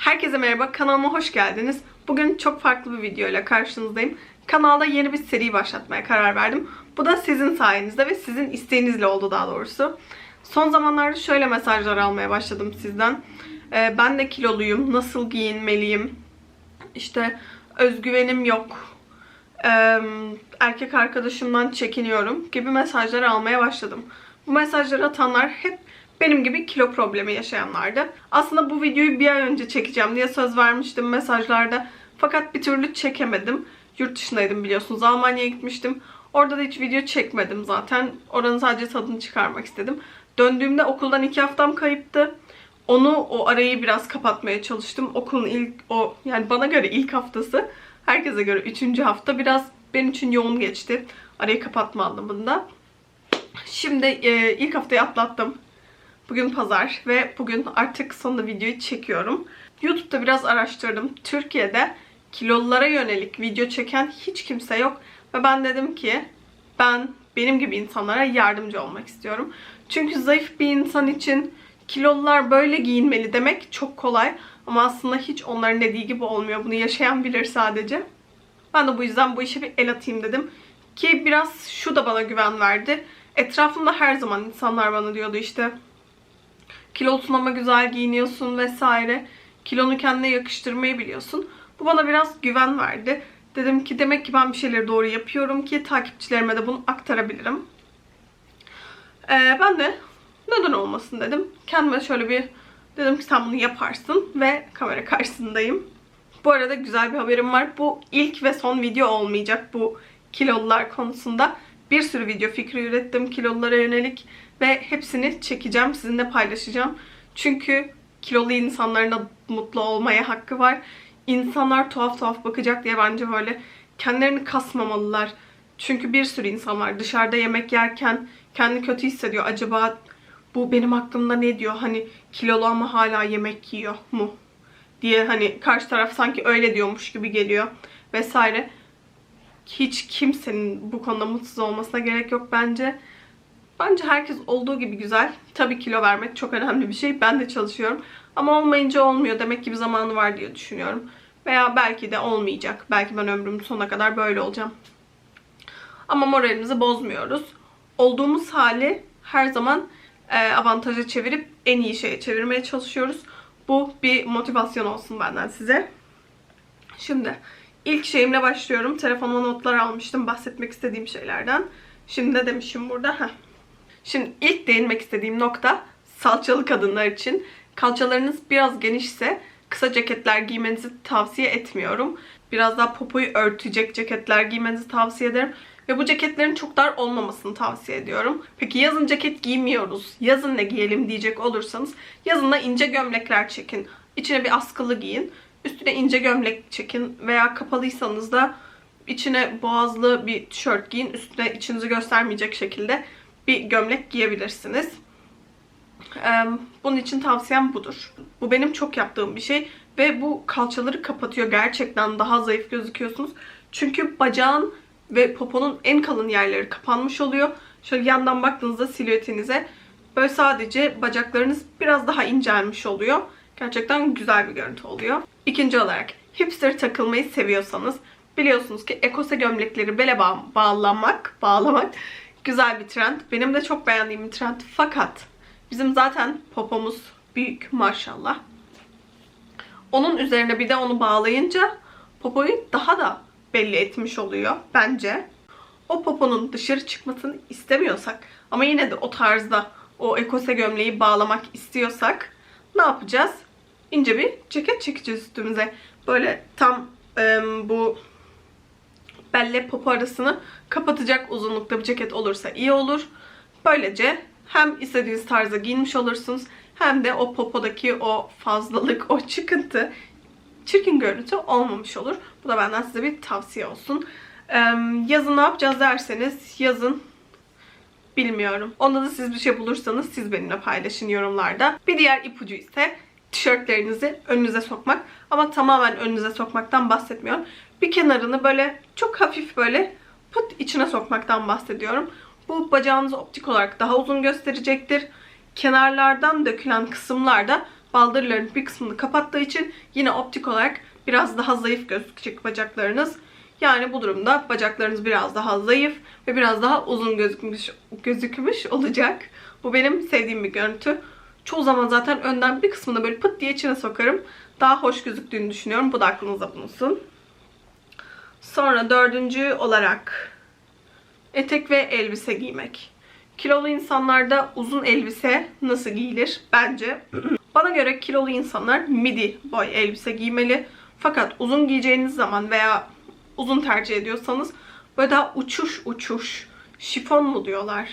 Herkese merhaba, kanalıma hoş geldiniz. Bugün çok farklı bir video ile karşınızdayım. Kanalda yeni bir seri başlatmaya karar verdim. Bu da sizin sayenizde ve sizin isteğinizle oldu daha doğrusu. Son zamanlarda şöyle mesajlar almaya başladım sizden. Ee, ben de kiloluyum, nasıl giyinmeliyim, işte özgüvenim yok, Ee, erkek arkadaşımdan çekiniyorum gibi mesajlar almaya başladım. Bu mesajları atanlar hep benim gibi kilo problemi yaşayanlardı. Aslında bu videoyu bir ay önce çekeceğim diye söz vermiştim mesajlarda. Fakat bir türlü çekemedim. Yurt dışındaydım biliyorsunuz. Almanya'ya gitmiştim. Orada da hiç video çekmedim zaten. Oranın sadece tadını çıkarmak istedim. Döndüğümde okuldan iki haftam kayıptı. Onu o arayı biraz kapatmaya çalıştım. Okulun ilk o yani bana göre ilk haftası herkese göre üçüncü hafta biraz benim için yoğun geçti. Arayı kapatma anlamında. Şimdi e, ilk haftayı atlattım. Bugün pazar ve bugün artık sonunda videoyu çekiyorum. YouTube'da biraz araştırdım. Türkiye'de kilolulara yönelik video çeken hiç kimse yok. Ve ben dedim ki ben benim gibi insanlara yardımcı olmak istiyorum. Çünkü zayıf bir insan için kilolular böyle giyinmeli demek çok kolay. Ama aslında hiç onların dediği gibi olmuyor. Bunu yaşayan bilir sadece. Ben de bu yüzden bu işe bir el atayım dedim. Ki biraz şu da bana güven verdi. Etrafımda her zaman insanlar bana diyordu işte kilolusun ama güzel giyiniyorsun vesaire. Kilonu kendine yakıştırmayı biliyorsun. Bu bana biraz güven verdi. Dedim ki demek ki ben bir şeyleri doğru yapıyorum ki takipçilerime de bunu aktarabilirim. Ee, ben de neden olmasın dedim. Kendime şöyle bir dedim ki sen bunu yaparsın ve kamera karşısındayım. Bu arada güzel bir haberim var. Bu ilk ve son video olmayacak bu kilolular konusunda. Bir sürü video fikri ürettim kilolulara yönelik ve hepsini çekeceğim, sizinle paylaşacağım. Çünkü kilolu insanların da mutlu olmaya hakkı var. İnsanlar tuhaf tuhaf bakacak diye bence böyle kendilerini kasmamalılar. Çünkü bir sürü insan var dışarıda yemek yerken kendi kötü hissediyor. Acaba bu benim aklımda ne diyor? Hani kilolu ama hala yemek yiyor mu? Diye hani karşı taraf sanki öyle diyormuş gibi geliyor vesaire. Hiç kimsenin bu konuda mutsuz olmasına gerek yok bence. Bence herkes olduğu gibi güzel. Tabii kilo vermek çok önemli bir şey. Ben de çalışıyorum. Ama olmayınca olmuyor. Demek ki bir zamanı var diye düşünüyorum. Veya belki de olmayacak. Belki ben ömrümün sonuna kadar böyle olacağım. Ama moralimizi bozmuyoruz. Olduğumuz hali her zaman e, avantaja çevirip en iyi şeye çevirmeye çalışıyoruz. Bu bir motivasyon olsun benden size. Şimdi ilk şeyimle başlıyorum. Telefonuma notlar almıştım bahsetmek istediğim şeylerden. Şimdi ne demişim burada? Heh. Şimdi ilk değinmek istediğim nokta salçalı kadınlar için. Kalçalarınız biraz genişse kısa ceketler giymenizi tavsiye etmiyorum. Biraz daha popoyu örtecek ceketler giymenizi tavsiye ederim. Ve bu ceketlerin çok dar olmamasını tavsiye ediyorum. Peki yazın ceket giymiyoruz. Yazın ne giyelim diyecek olursanız yazın da ince gömlekler çekin. İçine bir askılı giyin. Üstüne ince gömlek çekin. Veya kapalıysanız da içine boğazlı bir tişört giyin. Üstüne içinizi göstermeyecek şekilde bir gömlek giyebilirsiniz. Bunun için tavsiyem budur. Bu benim çok yaptığım bir şey. Ve bu kalçaları kapatıyor. Gerçekten daha zayıf gözüküyorsunuz. Çünkü bacağın ve poponun en kalın yerleri kapanmış oluyor. Şöyle yandan baktığınızda silüetinize böyle sadece bacaklarınız biraz daha incelmiş oluyor. Gerçekten güzel bir görüntü oluyor. İkinci olarak hipster takılmayı seviyorsanız biliyorsunuz ki ekose gömlekleri bele bağ bağlamak, bağlamak güzel bir trend. Benim de çok beğendiğim bir trend. Fakat bizim zaten popomuz büyük maşallah. Onun üzerine bir de onu bağlayınca popoyu daha da belli etmiş oluyor bence. O poponun dışarı çıkmasını istemiyorsak ama yine de o tarzda o ekose gömleği bağlamak istiyorsak ne yapacağız? İnce bir ceket çekeceğiz üstümüze. Böyle tam e, bu belle popo arasını kapatacak uzunlukta bir ceket olursa iyi olur. Böylece hem istediğiniz tarzda giyinmiş olursunuz hem de o popodaki o fazlalık, o çıkıntı çirkin görüntü olmamış olur. Bu da benden size bir tavsiye olsun. Yazın ne yapacağız derseniz yazın bilmiyorum. Onda da siz bir şey bulursanız siz benimle paylaşın yorumlarda. Bir diğer ipucu ise tişörtlerinizi önünüze sokmak. Ama tamamen önünüze sokmaktan bahsetmiyorum. Bir kenarını böyle çok hafif böyle pıt içine sokmaktan bahsediyorum. Bu bacağınızı optik olarak daha uzun gösterecektir. Kenarlardan dökülen kısımlarda baldırların bir kısmını kapattığı için yine optik olarak biraz daha zayıf gözükecek bacaklarınız. Yani bu durumda bacaklarınız biraz daha zayıf ve biraz daha uzun gözükmüş, gözükmüş olacak. Bu benim sevdiğim bir görüntü. Çoğu zaman zaten önden bir kısmını böyle pıt diye içine sokarım. Daha hoş gözüktüğünü düşünüyorum. Bu da aklınızda bulunsun. Sonra dördüncü olarak etek ve elbise giymek. Kilolu insanlarda uzun elbise nasıl giyilir? Bence bana göre kilolu insanlar midi boy elbise giymeli. Fakat uzun giyeceğiniz zaman veya uzun tercih ediyorsanız böyle daha uçuş uçuş şifon mu diyorlar?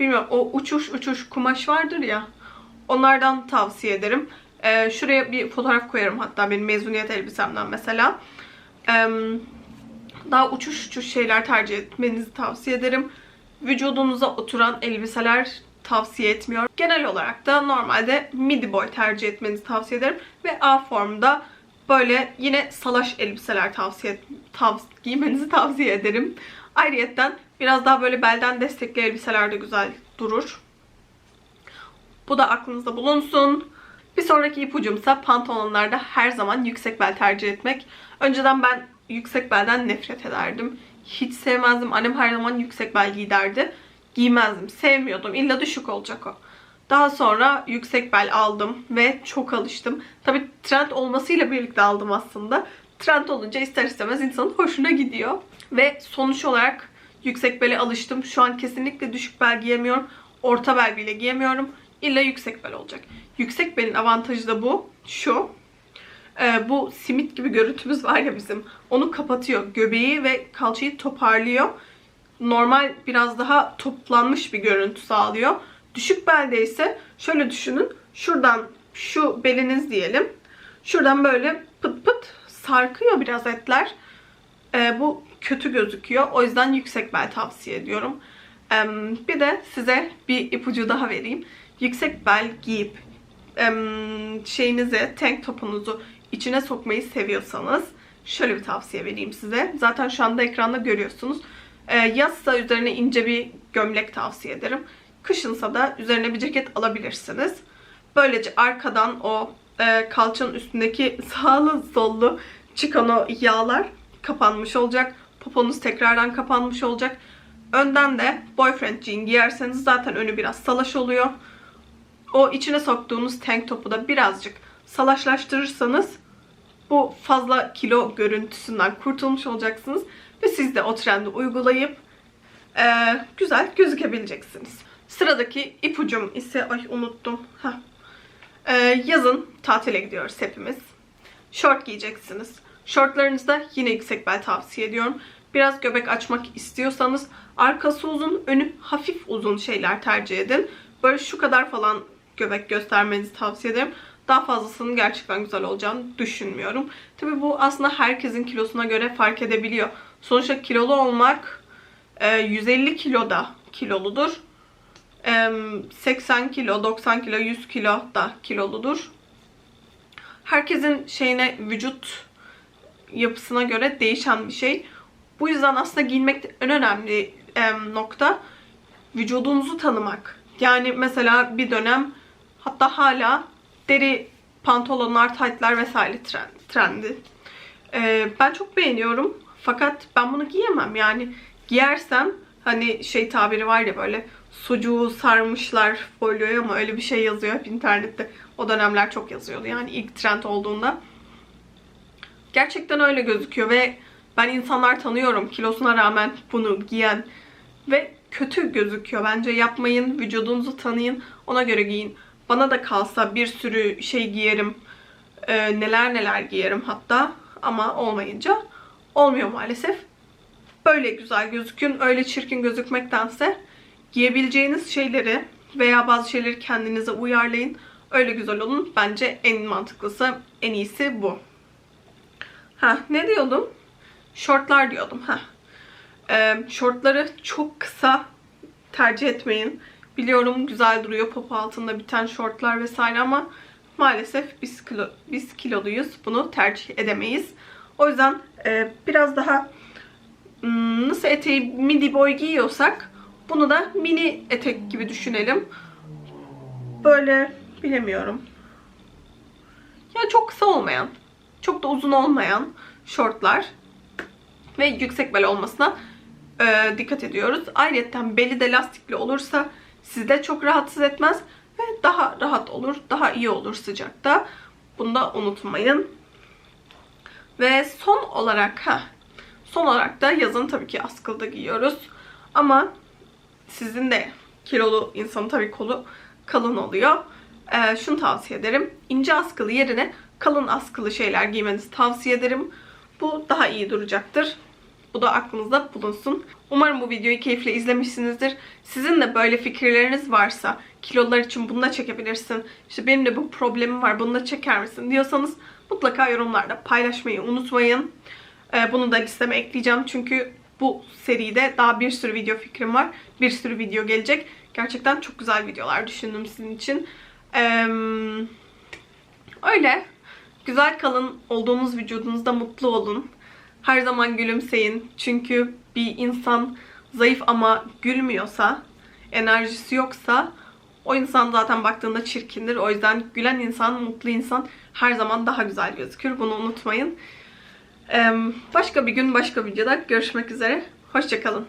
Bilmiyorum o uçuş uçuş kumaş vardır ya onlardan tavsiye ederim. Ee, şuraya bir fotoğraf koyarım hatta benim mezuniyet elbisemden mesela. Ee, daha uçuş uçuş şeyler tercih etmenizi tavsiye ederim. Vücudunuza oturan elbiseler tavsiye etmiyorum. Genel olarak da normalde midi boy tercih etmenizi tavsiye ederim. Ve A formda böyle yine salaş elbiseler tavsiye tav giymenizi tavsiye ederim. Ayrıyetten biraz daha böyle belden destekli elbiseler de güzel durur. Bu da aklınızda bulunsun. Bir sonraki ipucumsa pantolonlarda her zaman yüksek bel tercih etmek. Önceden ben yüksek belden nefret ederdim. Hiç sevmezdim. Annem her zaman yüksek bel giyderdi. Giymezdim. Sevmiyordum. İlla düşük olacak o. Daha sonra yüksek bel aldım ve çok alıştım. Tabi trend olmasıyla birlikte aldım aslında. Trend olunca ister istemez insanın hoşuna gidiyor. Ve sonuç olarak yüksek bele alıştım. Şu an kesinlikle düşük bel giyemiyorum. Orta bel bile giyemiyorum. İlla yüksek bel olacak. Yüksek belin avantajı da bu. Şu. Ee, bu simit gibi görüntümüz var ya bizim. Onu kapatıyor. Göbeği ve kalçayı toparlıyor. Normal biraz daha toplanmış bir görüntü sağlıyor. Düşük belde ise şöyle düşünün. Şuradan şu beliniz diyelim. Şuradan böyle pıt pıt sarkıyor biraz etler. Ee, bu kötü gözüküyor. O yüzden yüksek bel tavsiye ediyorum. Ee, bir de size bir ipucu daha vereyim. Yüksek bel giyip şeyinizi, tank topunuzu içine sokmayı seviyorsanız şöyle bir tavsiye vereyim size. Zaten şu anda ekranda görüyorsunuz. Ee, yazsa üzerine ince bir gömlek tavsiye ederim. Kışınsa da üzerine bir ceket alabilirsiniz. Böylece arkadan o e, kalçanın üstündeki sağlı sollu çıkan o yağlar kapanmış olacak. Poponuz tekrardan kapanmış olacak. Önden de boyfriend jean giyerseniz zaten önü biraz salaş oluyor. O içine soktuğunuz tank topu da birazcık salaşlaştırırsanız bu fazla kilo görüntüsünden kurtulmuş olacaksınız. Ve siz de o trendi uygulayıp e, güzel gözükebileceksiniz. Sıradaki ipucum ise ay unuttum. Heh. E, yazın tatile gidiyoruz hepimiz. Şort giyeceksiniz. Şortlarınızda yine yüksek bel tavsiye ediyorum. Biraz göbek açmak istiyorsanız arkası uzun, önü hafif uzun şeyler tercih edin. Böyle şu kadar falan göbek göstermenizi tavsiye ederim. Daha fazlasının gerçekten güzel olacağını düşünmüyorum. Tabii bu aslında herkesin kilosuna göre fark edebiliyor. Sonuçta kilolu olmak 150 kiloda kiloludur. 80 kilo, 90 kilo, 100 kilo da kiloludur. Herkesin şeyine vücut yapısına göre değişen bir şey. Bu yüzden aslında giyinmek en önemli nokta vücudunuzu tanımak. Yani mesela bir dönem hatta hala deri pantolonlar, taytlar vesaire trend, trendi. Ee, ben çok beğeniyorum. Fakat ben bunu giyemem. Yani giyersem hani şey tabiri var ya böyle sucuğu sarmışlar folyoya ama öyle bir şey yazıyor hep internette. O dönemler çok yazıyordu yani ilk trend olduğunda. Gerçekten öyle gözüküyor ve ben insanlar tanıyorum kilosuna rağmen bunu giyen ve kötü gözüküyor. Bence yapmayın, vücudunuzu tanıyın, ona göre giyin. Bana da kalsa bir sürü şey giyerim, e, neler neler giyerim hatta ama olmayınca olmuyor maalesef. Böyle güzel gözükün, öyle çirkin gözükmektense giyebileceğiniz şeyleri veya bazı şeyleri kendinize uyarlayın. Öyle güzel olun. Bence en mantıklısı, en iyisi bu. Ha ne diyordum? Şortlar diyordum. Ha. Ee, şortları çok kısa tercih etmeyin. Biliyorum güzel duruyor pop altında biten şortlar vesaire ama maalesef biz kilo, biz kiloluyuz. Bunu tercih edemeyiz. O yüzden e, biraz daha hmm, nasıl eteği midi boy giyiyorsak bunu da mini etek gibi düşünelim. Böyle bilemiyorum. Yani çok kısa olmayan, çok da uzun olmayan şortlar ve yüksek bel olmasına e, dikkat ediyoruz. Ayrıca beli de lastikli olursa sizi de çok rahatsız etmez ve daha rahat olur, daha iyi olur sıcakta. Bunu da unutmayın. Ve son olarak ha son olarak da yazın tabii ki askılı da giyiyoruz. Ama sizin de kilolu insanın tabii kolu kalın oluyor. Ee, şunu tavsiye ederim. İnce askılı yerine kalın askılı şeyler giymenizi tavsiye ederim. Bu daha iyi duracaktır. Bu da aklınızda bulunsun. Umarım bu videoyu keyifle izlemişsinizdir. Sizin de böyle fikirleriniz varsa kilolar için bunu çekebilirsin. İşte benim de bu problemim var bunu çeker misin diyorsanız mutlaka yorumlarda paylaşmayı unutmayın. Ee, bunu da listeme ekleyeceğim çünkü bu seride daha bir sürü video fikrim var. Bir sürü video gelecek. Gerçekten çok güzel videolar düşündüm sizin için. Ee, öyle. Güzel kalın. Olduğunuz vücudunuzda mutlu olun. Her zaman gülümseyin. Çünkü bir insan zayıf ama gülmüyorsa, enerjisi yoksa o insan zaten baktığında çirkindir. O yüzden gülen insan, mutlu insan her zaman daha güzel gözükür. Bunu unutmayın. Başka bir gün başka videoda görüşmek üzere. Hoşçakalın.